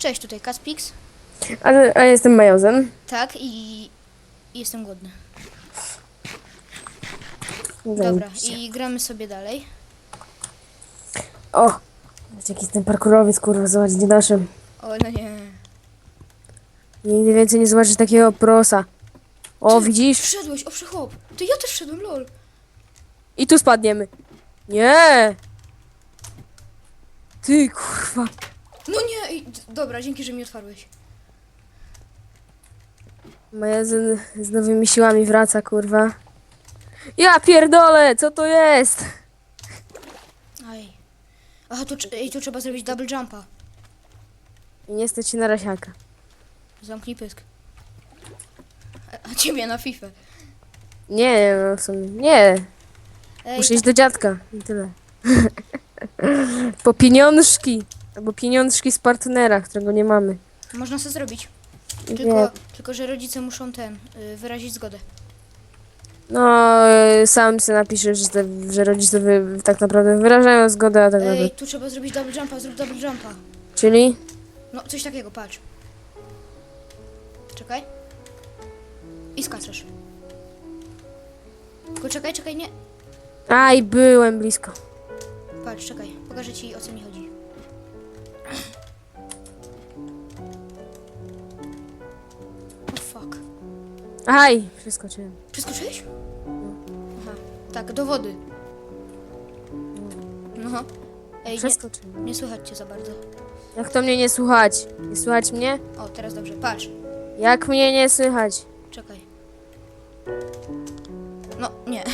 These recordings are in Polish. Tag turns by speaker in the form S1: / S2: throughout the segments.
S1: Cześć, tutaj Caspix.
S2: A, a jestem Majozem.
S1: Tak, i i jestem głodny. Dobra, i gramy sobie dalej.
S2: O! Jaki jestem parkurowiec, kurwa, zobacz, nie naszym.
S1: O, no nie.
S2: Nigdy więcej nie zobaczysz takiego prosa. O, widzisz?
S1: Wszedłeś, o hop. To ja też wszedłem, lol.
S2: I tu spadniemy. Nie! Ty, kurwa.
S1: No nie, dobra, dzięki, że mi otwarłeś.
S2: Majozem z nowymi siłami wraca, kurwa. Ja pierdolę, co to jest?
S1: Aj. Aha, tu, ej, tu trzeba zrobić double jumpa.
S2: I nie stać się na rasiaka.
S1: Zamknij pysk. A, a ciebie na FIFA.
S2: Nie, no w sumie, nie.
S1: Ej,
S2: Muszę iść do dziadka i tyle. po pieniążki. Albo pieniążki z partnera, którego nie mamy.
S1: można sobie zrobić. Tylko, tylko, że rodzice muszą ten, y, wyrazić zgodę.
S2: No, y, sam sobie napiszesz, że, te- że rodzice wy, tak naprawdę wyrażają zgodę, a tak naprawdę.
S1: Ej, tu trzeba zrobić double jumpa, zrób double jumpa.
S2: Czyli?
S1: No, coś takiego, patrz. Czekaj. I skaczesz. Tylko czekaj, czekaj, nie.
S2: Aj, byłem blisko.
S1: Patrz, czekaj. Pokażę ci o co mi chodzi. Oh fuck.
S2: Aj, przeskoczyłem.
S1: Przeskoczyłeś? Aha. Tak, do wody. No. Ej, nie,
S2: Przeskoczyłem.
S1: nie słychać cię za bardzo.
S2: Jak to mnie nie słuchać? Nie słuchać mnie?
S1: O, teraz dobrze. Patrz.
S2: Jak mnie nie słychać?
S1: Czekaj. No, nie.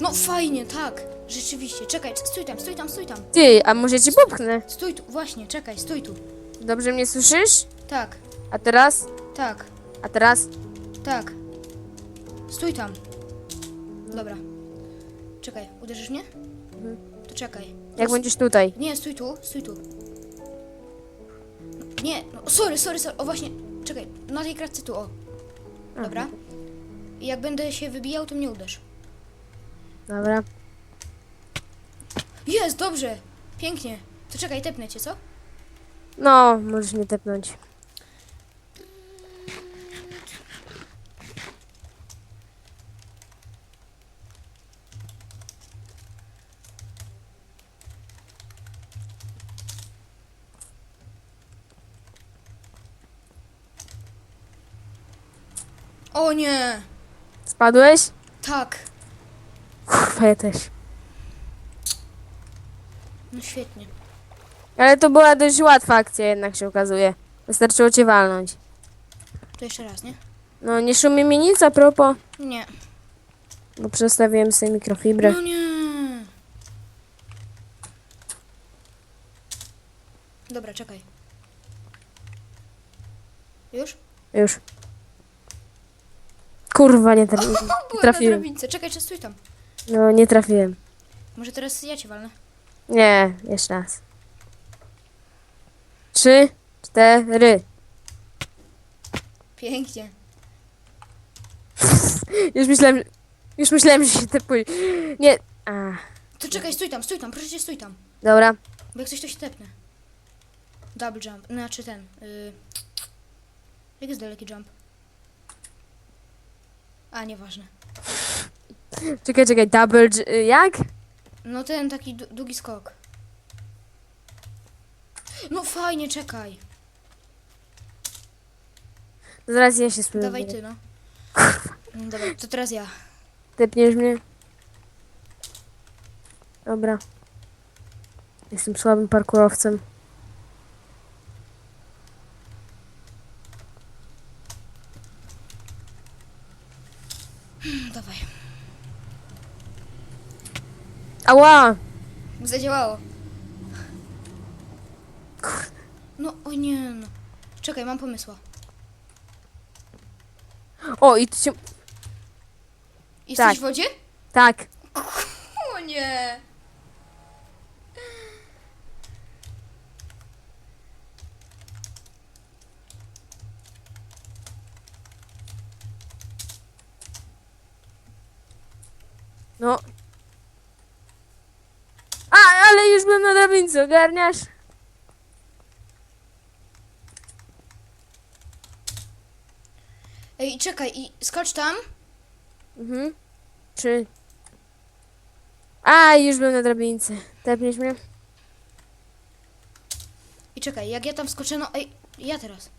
S1: No fajnie, tak. Rzeczywiście. Czekaj, stój tam, stój tam, stój tam.
S2: Ty, a może cię popchnę?
S1: Stój tu, właśnie, czekaj, stój tu.
S2: Dobrze mnie słyszysz?
S1: Tak,
S2: A teraz?
S1: tak,
S2: A teraz?
S1: tak. Stój tam. Dobra. Czekaj, uderzysz mnie? To czekaj.
S2: Jak będziesz tutaj?
S1: Nie, stój tu, stój tu. Nie, no, sorry, sorry, sorry. O właśnie, czekaj, na tej kratce tu, o. Dobra. I jak będę się wybijał, to mnie uderz.
S2: Dobra.
S1: Jest, dobrze. Pięknie. To czekaj, tepnę cię, co?
S2: No, możesz mnie tepnąć.
S1: O nie!
S2: Spadłeś?
S1: Tak.
S2: Kurwa, ja też.
S1: No świetnie.
S2: Ale to była dość łatwa akcja jednak się okazuje. Wystarczyło cię walnąć.
S1: To jeszcze raz, nie?
S2: No, nie szumi mi nic a propos,
S1: Nie.
S2: bo przestawiłem sobie mikrofibrę.
S1: No nie. Dobra, czekaj. Już?
S2: Już. Kurwa, nie, tra- nie
S1: Byłem na
S2: trafiłem.
S1: drabince. Czekaj, czy stój tam.
S2: No, nie trafiłem.
S1: Może teraz ja cię walnę.
S2: Nie, jeszcze raz. Trzy, cztery.
S1: Pięknie.
S2: Już myślałem, już myślałem, że się tepuje. Nie. A,
S1: To czekaj, stój tam, stój tam, proszę cię, stój tam.
S2: dobra.
S1: Bo jak coś to się tepnę. Double jump, znaczy ten. Y... Jak jest daleki jump? A, nieważne.
S2: Czekaj, czekaj, double, y, jak?
S1: No ten taki długi skok. No fajnie, czekaj.
S2: Zaraz ja się spróbuję.
S1: Dawaj ty, no. Mm, Dobra, to teraz ja.
S2: Tepniesz mnie? Dobra. Jestem słabym parkurowcem.
S1: Mm, Dawaj.
S2: Ała!
S1: Zadziałało. No, o nie no. Czekaj, mam pomysła.
S2: O, i tu się...
S1: Jesteś
S2: Tak.
S1: w wodzie?
S2: Tak.
S1: O nie.
S2: No. byłem na drabince, ogarniasz?
S1: Ej, czekaj, i skocz tam.
S2: Mhm. Czy... A, już byłem na drabince. Tepniesz mnie?
S1: I czekaj, jak ja tam wskoczę, no ej, ja teraz.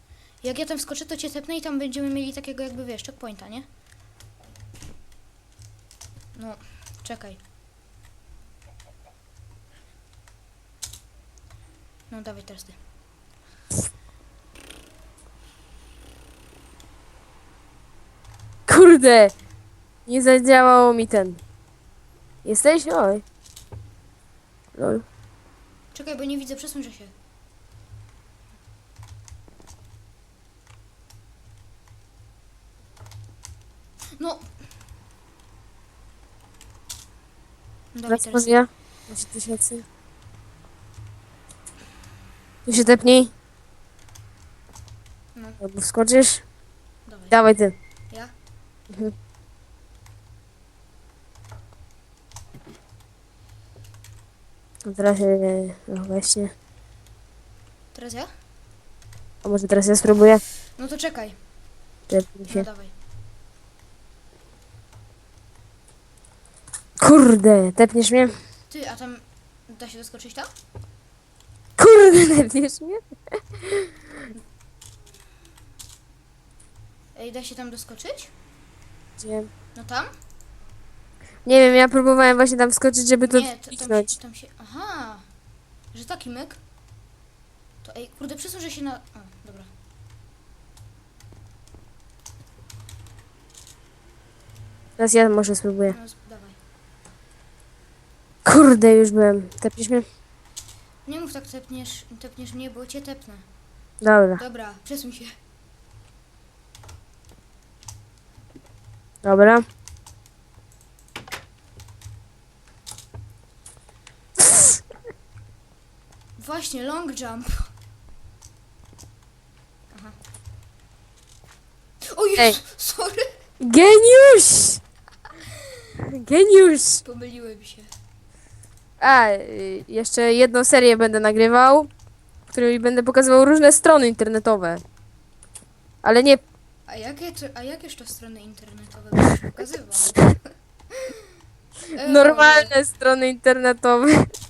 S1: Jak ja tam wskoczę, to cię tepnę i tam będziemy mieli takiego jakby, wiesz, checkpointa, nie? No, czekaj. No, dawaj teraz ty.
S2: Kurde! Nie zadziałało mi ten. Jesteś? Oj. Lol.
S1: Czekaj, bo nie widzę, przesuń się. No. Dawaj
S2: Teraz
S1: teraz.
S2: ja? Tu się tepnij.
S1: No.
S2: Albo wskoczysz.
S1: Dawaj.
S2: Dawaj ty.
S1: Ja?
S2: Mhm. No Teraz e, no właśnie.
S1: Teraz ja?
S2: A może teraz ja spróbuję?
S1: No to czekaj.
S2: Tepnij
S1: No
S2: się.
S1: dawaj.
S2: Kurde, tepniesz mnie?
S1: Ty, a tam da się doskoczyć tam?
S2: Tepniesz mnie?
S1: Ej, da się tam doskoczyć?
S2: Gdzie?
S1: No tam?
S2: Nie wiem, ja próbowałem właśnie tam wskoczyć, żeby to
S1: Nie, to, tam,
S2: kliknąć.
S1: się, tam się... Aha! Że taki myk? To ej, kurde, przesuń, że się na... O, dobra.
S2: Teraz ja może spróbuję.
S1: No, z- dawaj.
S2: Kurde, już byłem. Mnie?
S1: Nie mów tak, tepniesz, tepniesz mnie, bo cię tepnę.
S2: Dobra,
S1: Dobra, przesuń się.
S2: dobra.
S1: Właśnie, long jump. Aha. O Jezu,
S2: Ej.
S1: sorry.
S2: Geniusz! Geniusz!
S1: Pomyliłem się.
S2: A, y, jeszcze jedną serię będę nagrywał, w której będę pokazywał różne strony internetowe. Ale nie,
S1: A jakie, a jakież to strony internetowe będziesz pokazywał?
S2: Normalne strony internetowe.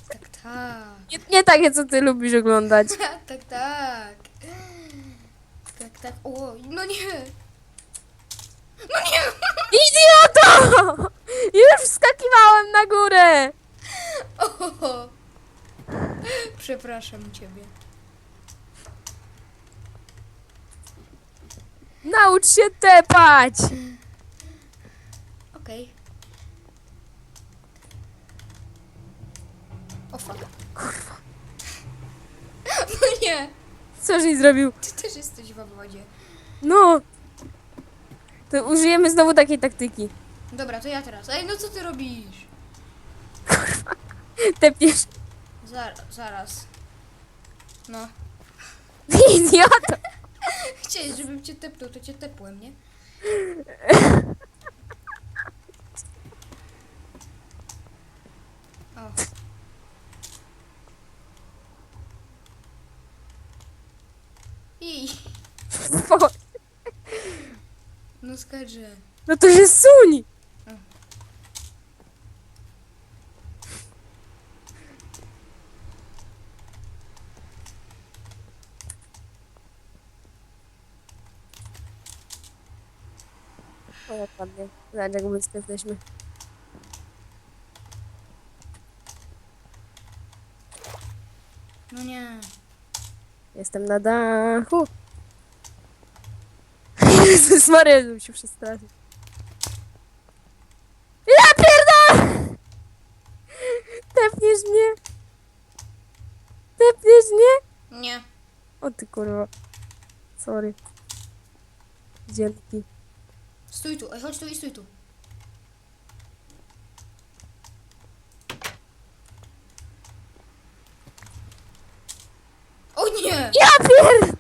S1: Tak, tak.
S2: Nie, nie takie, co ty lubisz oglądać.
S1: tak, tak. Tak, tak. O, no nie. No nie.
S2: Idioto! Już wskakiwałem na górę!
S1: O, przepraszam ciebie.
S2: Naucz się tepać!
S1: Okej. O fuck. Kurwa. No nie.
S2: Co żeś zrobił?
S1: Ty też jesteś w wodzie.
S2: No! To użyjemy znowu takiej taktyki.
S1: Dobra, to ja teraz. Ej, no co ty robisz?
S2: Tepniesz.
S1: Zar zaraz. No.
S2: Idioto!
S1: Chciałeś, żebym cię tepnął, to cię tepłem, nie? O. I.
S2: Bo-
S1: No skacze.
S2: No to się suń! O, jak ładnie. Zobacz, jak blisko jesteśmy.
S1: No nie.
S2: Jestem na dachu. Jezus Maria, żebym się przestraszył. Ja pierdolę! Tepniesz mnie? Tepniesz mnie?
S1: Nie.
S2: O ty kurwa. Sorry. Dzięki.
S1: Stój tu, ej, chodź tu i stój tu. O nie!
S2: Ja pierd...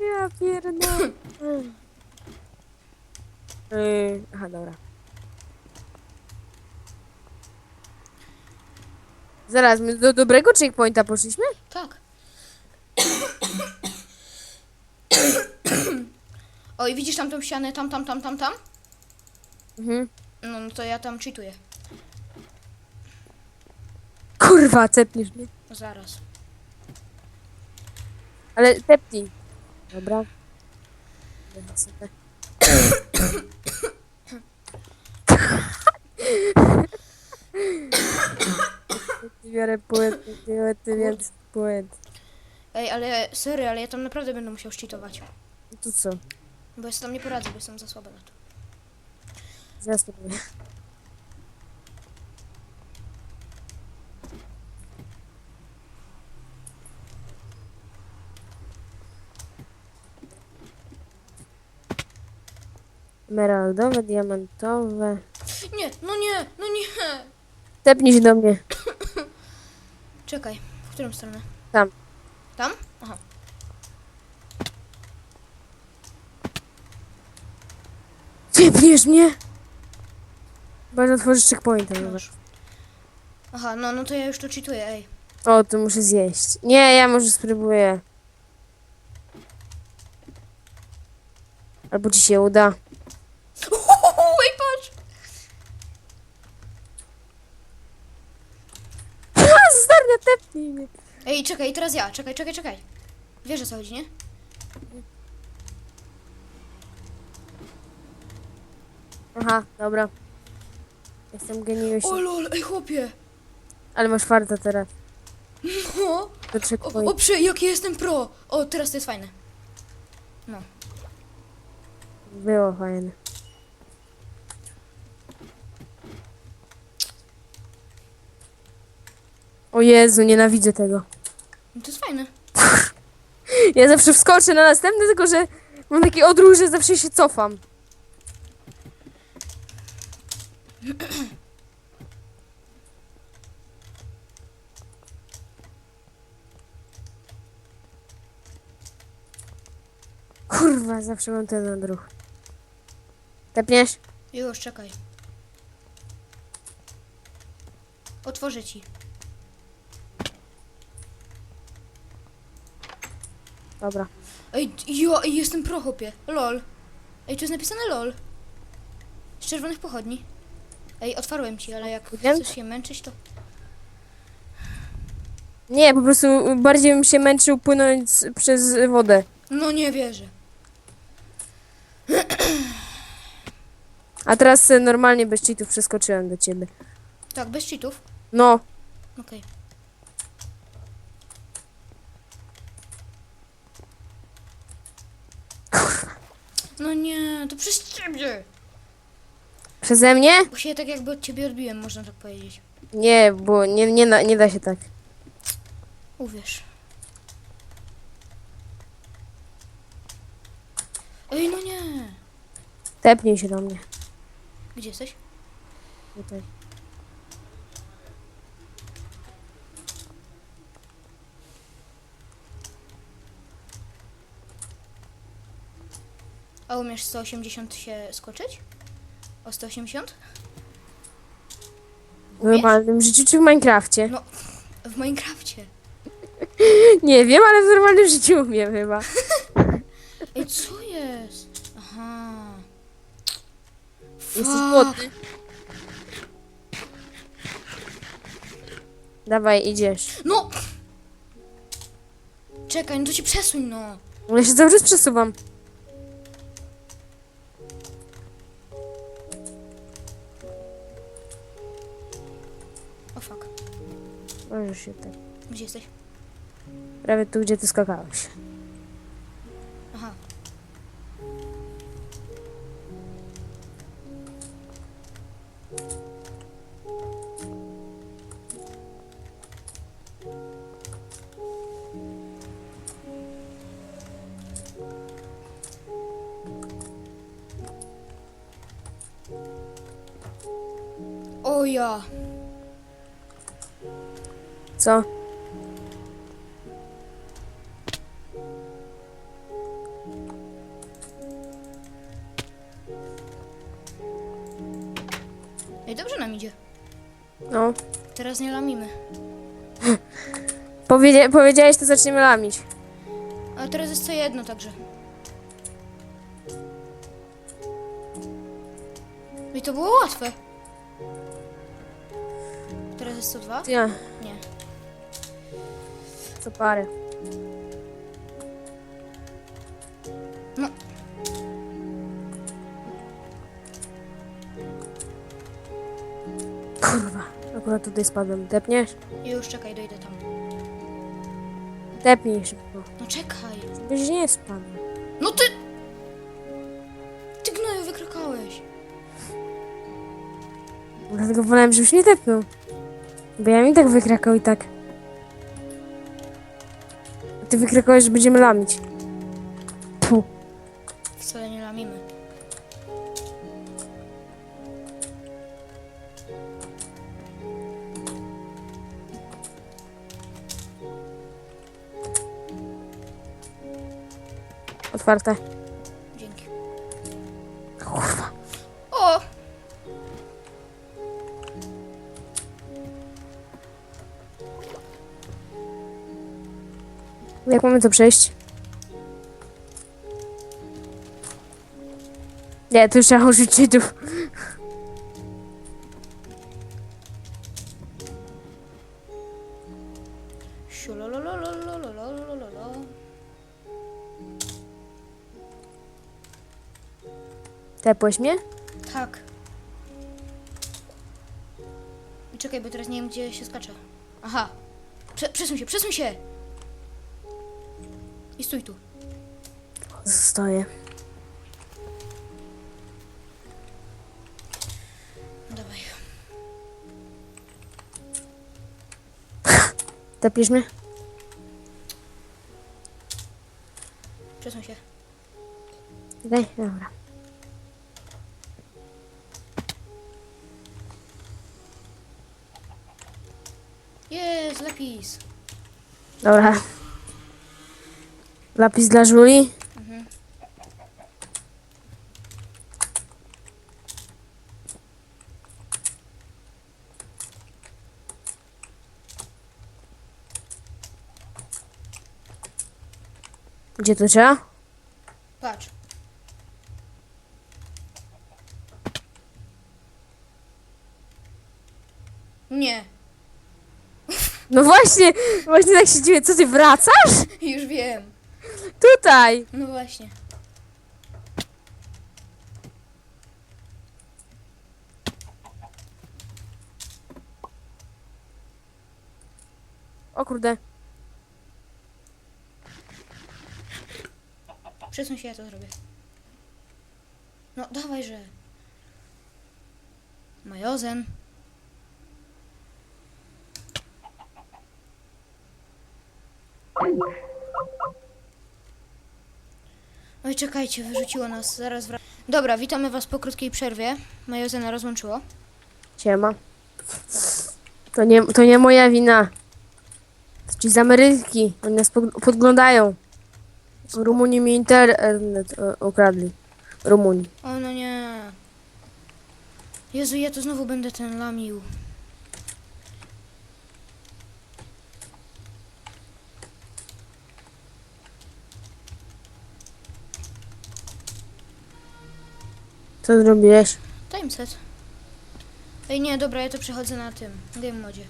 S2: Ja pierdolę. Yy, aha, dobra. Zaraz, my do dobrego checkpointa poszliśmy?
S1: Tak. O, i widzisz tam tą ścianę, tam, tam, tam, tam, tam?
S2: Mhm.
S1: No, no to ja tam cheatuję.
S2: Kurwa, cepniesz mnie.
S1: Zaraz.
S2: Ale tepnij. Dobra. Dobra, super. Biorę płyt, biorę ty więcej płyt.
S1: Ej, ale serio, ale ja tam naprawdę będę musiał cheatować.
S2: No to co?
S1: Bo ja sobie tam nie poradzę, bo jestem za słaba na to.
S2: Powiem. Emeraldowe, diamentowe.
S1: Nie, no nie, no nie!
S2: Tepnij się do mnie.
S1: Czekaj, w którą stronę?
S2: Tam.
S1: Tam? Aha.
S2: Tepniesz mnie? Bardzo otworzysz checkpointa. dobra.
S1: Aha, no, no to ja już to cheatuję, ej.
S2: O, to muszę zjeść. Nie, ja może spróbuję. Albo ci się uda.
S1: Ej, patrz!
S2: Starnia, tepnij mnie.
S1: Ej, czekaj, teraz ja, czekaj, czekaj, czekaj. Wiesz o co chodzi, nie?
S2: Aha, dobra. Jestem geniuszem.
S1: O lol, ej chłopie!
S2: Ale masz farta teraz.
S1: O,
S2: Do
S1: o,
S2: checkpoint.
S1: o prze, jaki jestem pro! O, teraz to jest fajne.
S2: Było fajne. O Jezu, nienawidzę tego.
S1: No to jest fajne.
S2: Ja zawsze wskoczę na następny, tylko że mam taki odruch, że zawsze się cofam. Kurwa, zawsze mam ten odruch. Tepniesz?
S1: Już, czekaj. Otworzę ci.
S2: Dobra.
S1: Ej, jo, ej, jestem pro, chłopie. Lol. Ej, tu jest napisane lol. Z czerwonych pochodni. Ej, otwarłem ci, ale jak
S2: Wiem.
S1: chcesz się męczyć, to...
S2: Nie, po prostu bardziej bym się męczył płynąć przez wodę.
S1: No nie wierzę.
S2: A teraz e, normalnie bez cheatów przeskoczyłem do ciebie.
S1: Tak, bez cheatów.
S2: No,
S1: Okej. No nie, to przez ciebie.
S2: Przeze mnie?
S1: Bo się tak jakby od ciebie odbiłem, można tak powiedzieć.
S2: Nie, bo nie, nie, na- nie da się tak.
S1: Uwierz. Ej, no nie.
S2: Tepnij się do mnie.
S1: Gdzie jesteś?
S2: Tutaj.
S1: A umiesz 180 się skoczyć? O 180?
S2: W normalnym życiu czy w Minecrafcie?
S1: No, w Minecrafcie.
S2: Nie wiem, ale w normalnym życiu umiem chyba.
S1: Ej, co jest? Aha.
S2: Jesteś
S1: Fuck.
S2: głodny? Dawaj, idziesz.
S1: No! Czekaj, no to się przesuń, no.
S2: Ale się cały czas przesuwam. Się tak.
S1: Gdzie jesteś?
S2: Prawie tu, gdzie ty skakałeś.
S1: Aha. O ja.
S2: Co?
S1: Ej, dobrze nam idzie.
S2: No.
S1: Teraz nie lamimy.
S2: Powiedzia powiedziałeś, to zaczniemy lamić.
S1: Ale teraz jest co jedno także. I to było łatwe. Teraz jest 102?
S2: Ja.
S1: Nie.
S2: Co parę.
S1: No.
S2: Kurwa. Akurat tutaj spadłem. Tepniesz?
S1: Już czekaj, dojdę tam.
S2: Tepnij szybko.
S1: No czekaj.
S2: Byś nie spadł.
S1: No ty... Ty gnoju wykrakałeś.
S2: Dlatego wolałem, żebyś nie tepnął. Bo ja mi tak wykrakał i tak. Ty wykrakałeś, że będziemy lamić. Puh.
S1: Wcale nie lamimy.
S2: Otwarte. Jak mamy to przejść? Nie, to już trzeba użyć cheatów. Tepłeś mnie?
S1: Tak. Czekaj, bo teraz nie wiem, gdzie się skacze. Aha. Prze przesuń się, przesuń się! I stój tu.
S2: Stoję.
S1: Dawaj.
S2: Tepiesz mnie?
S1: Przesuń się.
S2: Daj, dobra.
S1: Jest, lepis.
S2: Dobra. Lapis dla Żuli?
S1: Mhm.
S2: Gdzie to trzeba?
S1: Patrz. Nie,
S2: No właśnie, właśnie tak się dziwię. Co ty wracasz?
S1: już wiem.
S2: Tutaj.
S1: No właśnie.
S2: O kurde.
S1: Przesuń się, ja to zrobię. No, dawaj, że. Majozen. Oj, czekajcie, wyrzuciło nas, zaraz wra... Dobra, witamy was po krótkiej przerwie. Majozena rozłączyło.
S2: Siema. To nie, to nie moja wina. To ci z Ameryki. Oni nas podglądają. Rumuni mi internet e, ukradli. Rumuni.
S1: O, no nie. Jezu, ja to znowu będę ten lamił.
S2: Co zrobiłeś?
S1: Timeset. Ej, nie, dobra, ja to przechodzę na tym, game modzie.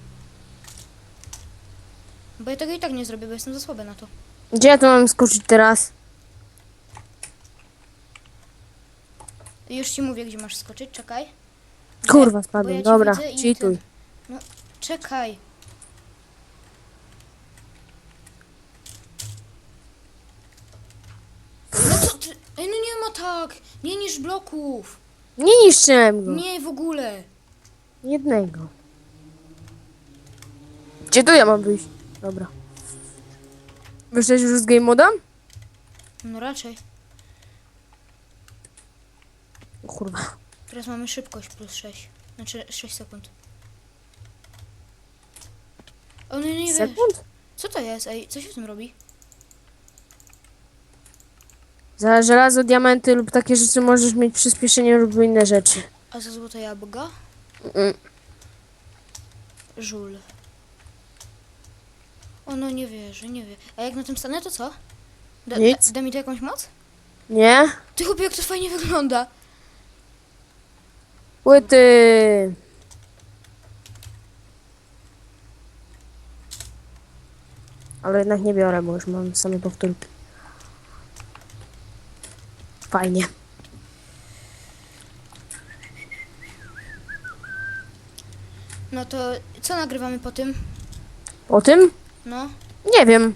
S1: Bo ja tego i tak nie zrobię, bo jestem za słaby na to.
S2: Gdzie ja to mam skoczyć teraz?
S1: Już ci mówię, gdzie masz skoczyć, czekaj.
S2: Kurwa,
S1: Bo ja
S2: spadłem.
S1: cię
S2: Dobra,
S1: widzę i
S2: cheatuj.
S1: No, czekaj. No co ty? Ej, no nie ma tak! Nie niż bloków!
S2: Nie niszczyłem go.
S1: Nie w ogóle!
S2: Jednego. Gdzie tu ja mam wyjść? Dobra. Wyszłeś już z game moda?
S1: No raczej.
S2: O kurwa.
S1: Teraz mamy szybkość plus 6. Znaczy 6 sekund. O, no nie wiesz.
S2: Sekund?
S1: Co to jest? Ej, co się w tym robi?
S2: Za żelazo, diamenty lub takie rzeczy możesz mieć przyspieszenie lub inne rzeczy.
S1: A za złote jabłka?
S2: Mm.
S1: Żul. O no nie wierzę, nie wie. A jak na tym stanę, to co? Da,
S2: Nic.
S1: Da, da mi to jakąś moc?
S2: Nie?
S1: Ty chłopie, jak to fajnie wygląda.
S2: Płyty. Ale jednak nie biorę, bo już mam same powtórki. Fajnie.
S1: No to co nagrywamy po tym?
S2: O tym?
S1: No.
S2: Nie wiem.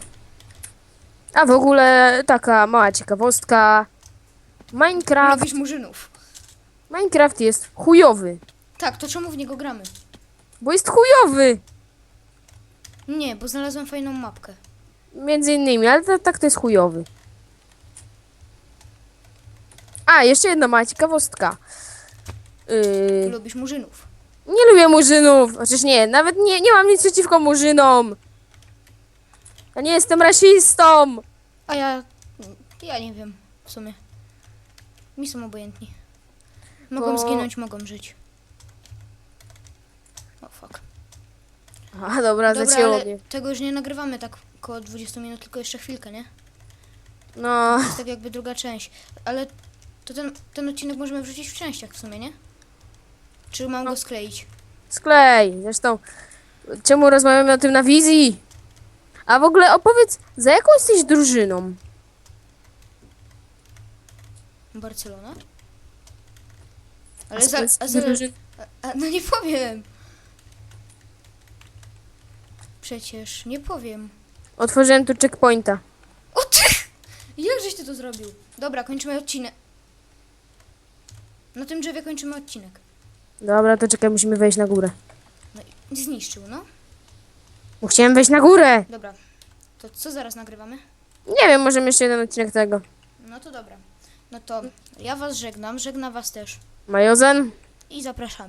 S2: A w ogóle taka mała ciekawostka. Minecraft,
S1: Lubisz murzynów.
S2: Minecraft jest chujowy.
S1: Tak, to czemu w niego gramy?
S2: Bo jest chujowy.
S1: Nie, bo znalazłem fajną mapkę.
S2: Między innymi, ale tak to jest chujowy. A, jeszcze jedna mała ciekawostka. Yy,
S1: Lubisz murzynów.
S2: nie lubię murzynów. Chociaż nie, nawet nie, nie mam nic przeciwko murzynom. Ja nie jestem rasistą.
S1: A ja... Ja nie wiem, w sumie. Mi są obojętni. Mogą
S2: Bo-
S1: zginąć, mogą żyć. O fuck.
S2: A, dobra,
S1: Dobra,
S2: zacięło
S1: ale
S2: mnie.
S1: tego już nie nagrywamy tak około 20 minut, tylko jeszcze chwilkę, nie?
S2: No,
S1: To jest tak jakby druga część. Ale to ten, ten odcinek możemy wrzucić w częściach w sumie, nie? Czy mam go skleić?
S2: sklej. Zresztą, czemu rozmawiamy o tym na wizji? A w ogóle opowiedz, za jaką jesteś drużyną?
S1: Barcelona? Ale
S2: A
S1: za, a za,
S2: drużyn-
S1: a, no nie powiem. Przecież nie powiem.
S2: Otworzyłem tu checkpointa.
S1: O ty! Jak żeś ty to zrobił? Dobra, kończymy odcinek. Na tym drzewie kończymy odcinek.
S2: Dobra, to czekaj, musimy wejść na górę.
S1: No i zniszczył, no.
S2: Bo chciałem wejść na górę.
S1: Dobra. To co zaraz nagrywamy?
S2: Nie wiem, możemy jeszcze jeden odcinek tego.
S1: No to dobra. No to ja was żegnam, żegna was też.
S2: Majozen?
S1: I zapraszam.